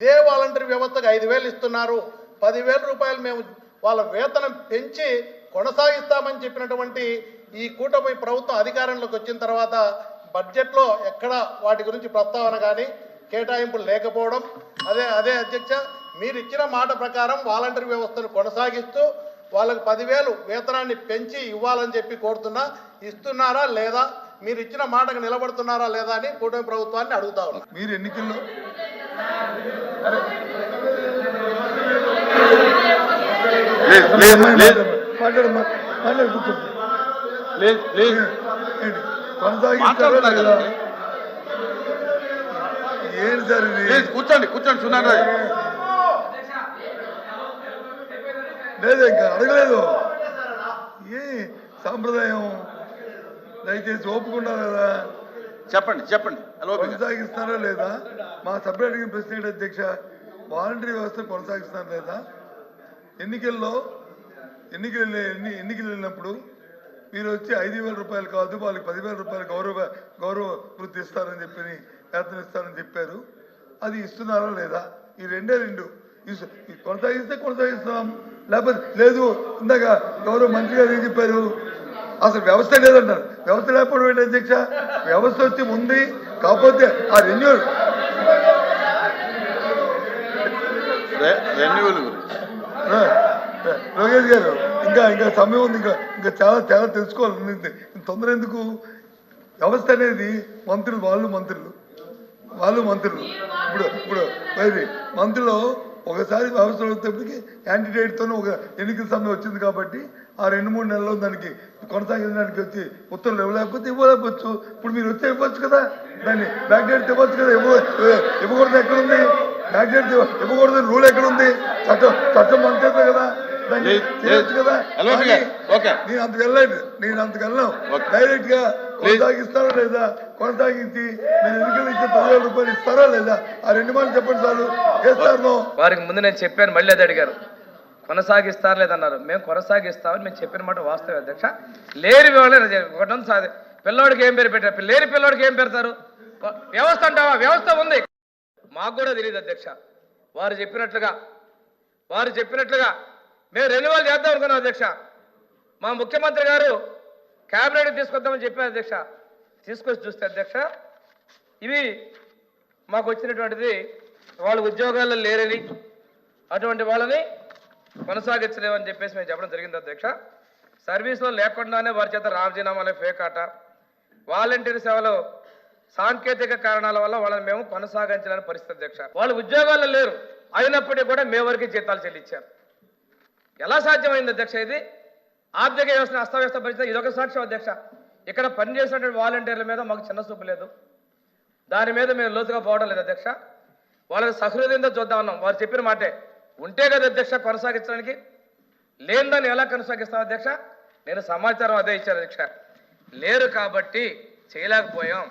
ఇదే వాలంటరీ వ్యవస్థకు ఐదు వేలు ఇస్తున్నారు? పదివేల రూపాయలు మేము వాళ్ళ వేతనం పెంచి కొనసాగిస్తామని చెప్పినటువంటి ఈ కూటమి ప్రభుత్వం అధికారంలోకి వచ్చిన తర్వాత బడ్జెట్లో ఎక్కడ వాటి గురించి ప్రస్తావన కానీ కేటాయింపులు లేకపోవడం. అదే అదే అధ్యక్ష మీరు ఇచ్చిన మాట ప్రకారం వాలంటరీ వ్యవస్థను కొనసాగిస్తూ వాళ్ళకి పదివేలు వేతనాన్ని పెంచి ఇవ్వాలని చెప్పి కోరుతున్నా. ఇస్తున్నారా లేదా? మీరు ఇచ్చిన మాటకు నిలబడుతున్నారా లేదా అని కూటమి ప్రభుత్వాన్ని అడుగుతా ఉన్నా. మీరు ఎన్నికల్లో ఏంటి? సార్ కూర్చోండి కూర్చోండి సున్నాను లేదు ఇంకా అడగలేదు. ఏ సాంప్రదాయం దయచేసి ఒప్పుకున్నారు కదా చెప్పండి చెప్పండి. హలో కొనసాగిస్తారా లేదా? మా సభ్యుడు అడిగిన ప్రశ్న అధ్యక్ష వాలంటరీ వ్యవస్థ కొనసాగిస్తారా లేదా? ఎన్నికల్లో ఎన్నికలు ఎన్ని ఎన్నికలు వెళ్ళినప్పుడు మీరు వచ్చి ఐదు వేల రూపాయలు కాదు వాళ్ళకి పదివేల రూపాయలు గౌరవ గౌరవ వృత్తి ఇస్తారని చెప్పి వేతనం ఇస్తారని చెప్పారు. అది ఇస్తున్నారా లేదా? ఈ రెండే రెండు. కొనసాగిస్తే కొనసాగిస్తున్నాం లేకపోతే లేదు ఇందాక గౌరవ మంత్రి గారు ఏం చెప్పారు? అసలు వ్యవస్థ లేదంటారు వ్యవస్థ లేకపోవడం ఏంటి అధ్యక్ష? వ్యవస్థ వచ్చి ఉంది కాకపోతే ఆ రెన్యూల్ రెన్యువల్ గురించి. లోకేష్ గారు ఇంకా ఇంకా సమయం ఉంది ఇంకా ఇంకా చాలా చాలా తెలుసుకోవాలి. తొందర ఎందుకు? వ్యవస్థ అనేది మంత్రులు వాళ్ళు మంత్రులు. వాళ్ళు మంత్రులు. ఇప్పుడు ఇప్పుడు మంత్రులు ఒకసారి అవసరం వచ్చేప్పటికి యాంటీడేట్తో ఒక ఎన్నికల సమయం వచ్చింది కాబట్టి ఆ రెండు మూడు నెలల్లో దానికి కొనసాగించడానికి వచ్చి ఉత్తర్వులు ఇవ్వలేకపోతే ఇవ్వలేకపోవచ్చు. ఇప్పుడు మీరు వచ్చి ఇవ్వచ్చు కదా? దాన్ని బ్యాక్ డేట్ ఇవ్వచ్చు కదా? ఇవ్వ ఇవ్వకూడదు ఎక్కడుంది? బ్యాక్ డేట్ ఇవ్వకూడదు రూల్ ఎక్కడుంది? చట్టం చట్టం మన కదా? ఓకే. నేను అంతకు వెళ్ళలేదు నేను అంతకు వెళ్ళాం ఓకే. డైరెక్ట్గా కొనసాగిస్తారా లేదా? కొనసాగించి మీరు ఎన్నికలు ఇచ్చే పదివేల రూపాయలు ఇస్తారా లేదా? ఆ రెండు మాటలు చెప్పండి చాలు చేస్తాను వారికి ముందు నేను చెప్పాను మళ్ళీ అది అడిగారు. కొనసాగిస్తారు లేదన్నారు మేము కొనసాగిస్తామని మేము చెప్పిన మాట వాస్తవ అధ్యక్ష. లేని వాళ్ళే ఒకటి ఉంది సార్ పిల్లోడికి ఏం పేరు పెట్టారు? లేని పిల్లోడికి ఏం పెడతారు వ్యవస్థ అంటావా? వ్యవస్థ ఉంది. మాకు కూడా తెలియదు అధ్యక్ష. వారు చెప్పినట్లుగా వారు చెప్పినట్లుగా మేము రెన్యువల్ చేద్దాం అనుకున్నాం అధ్యక్ష. మా ముఖ్యమంత్రి గారు క్యాబినెట్ తీసుకొద్దామని చెప్పారు అధ్యక్ష. తీసుకొచ్చి చూస్తే అధ్యక్ష ఇవి మాకు వచ్చినటువంటిది వాళ్ళు ఉద్యోగాల్లో లేరని అటువంటి వాళ్ళని కొనసాగించలేమని చెప్పేసి మేము చెప్పడం జరిగింది అధ్యక్ష. సర్వీస్లో లేకుండానే వారి చేత రాజీనామాలే ఫేక్ ఆట. వాలంటీర్ సేవలో సాంకేతిక కారణాల వల్ల వాళ్ళని మేము కొనసాగించలేని పరిస్థితి అధ్యక్ష. వాళ్ళు ఉద్యోగాల్లో లేరు. అయినప్పటికీ కూడా మే వరకు జీతాలు చెల్లించారు. ఎలా సాధ్యమైంది అధ్యక్ష ఇది? ఆర్థిక వ్యవస్థను అస్తవ్యస్త పరిస్థితి ఇదొక సాక్ష్యం అధ్యక్ష. ఇక్కడ పనిచేసినటువంటి వాలంటీర్ల మీద మాకు చిన్న చూపు లేదు. దాని మీద మేము లోతుగా పోవడం లేదు అధ్యక్ష. వాళ్ళని సహృదయంతో చూద్దాం అన్నాం. వారు చెప్పిన మాటే. ఉంటే కదా అధ్యక్ష కొనసాగించడానికి. లేని దాన్ని ఎలా కొనసాగిస్తాం అధ్యక్ష? నేను సమాచారం అదే ఇచ్చాను అధ్యక్ష. లేరు కాబట్టి చేయలేకపోయాం.